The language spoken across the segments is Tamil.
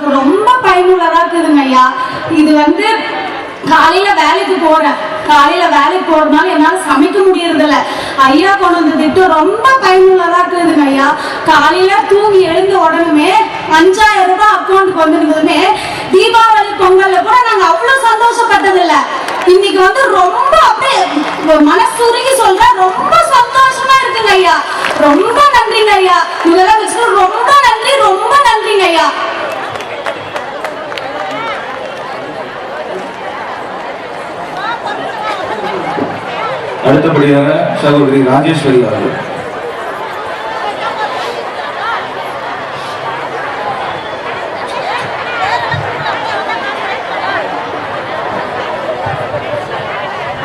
அவங்களுக்கு ரொம்ப பயனுள்ளதா இருக்குதுங்க ஐயா. இது வந்து காலையில வேலைக்கு போறேன். காலையில வேலைக்கு போறதுனால என்னால சமைக்க முடியறதில்ல. ஐயா கொண்டு வந்த திட்டம் ரொம்ப பயனுள்ளதா இருக்குதுங்க ஐயா. காலையில தூங்கி எழுந்த உடனே அஞ்சாயிரம் ரூபாய் அக்கௌண்ட்டுக்கு வந்துருந்ததுமே தீபாவளி பொங்கல்ல கூட நாங்க அவ்வளவு சந்தோஷப்பட்டதில்ல. இன்னைக்கு வந்து ரொம்ப அப்படியே மனசுருகி சொல்றேன் ரொம்ப சந்தோஷமா இருக்குங்க ஐயா. ரொம்ப நன்றிங்க ஐயா. முதலமைச்சர் ரொம்ப ரொம்ப நன்றிங்க ஐயா அடுத்தபடியாக சகோதரி ராஜேஸ்வரி அவர்கள்.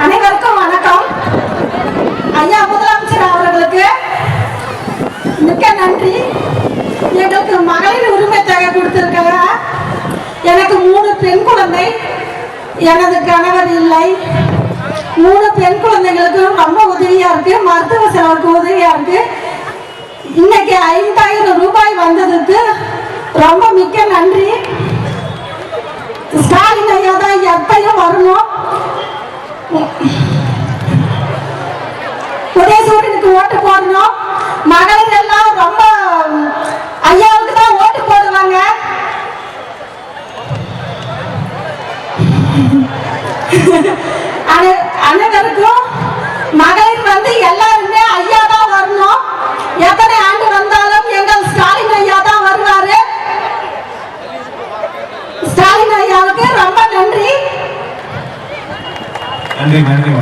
அனைவருக்கும் வணக்கம். ஐயா மிக்க நன்றி. எங்களுக்கு மகளிர் உரிமை தொகை கொடுத்துருக்காங்க எனக்கு மூணு பெண் குழந்தை. எனது கணவர் இல்லை. மூணு பெண் குழந்தைகளுக்கும் ரொம்ப உதவியா இருக்கு மருத்துவ செலவுக்கு உதவியா இருக்கு. இன்னைக்கு ஐந்தாயிரம் ரூபாய் வந்ததுக்கு ரொம்ப மிக்க நன்றி. ஸ்டாலின் ஐயா தான் எப்பயும் வரணும். உதயசூரியனுக்கு ஓட்டு போடணும். மகளிர் எல்லாம் ரொம்ப ஐயாவுக்கு தான் ஓட்டு போடுவாங்க. Yeah. அனைவருக்கும் மகளிர் வந்து எல்லாருமே ஐயா தான் வரணும். எத்தனை ஆண்டு வந்தாலும் எங்கள் ஸ்டாலின் ஐயா தான் வருவாரு. ஸ்டாலின் ஐயாவுக்கு ரொம்ப நன்றி. நன்றி நன்றி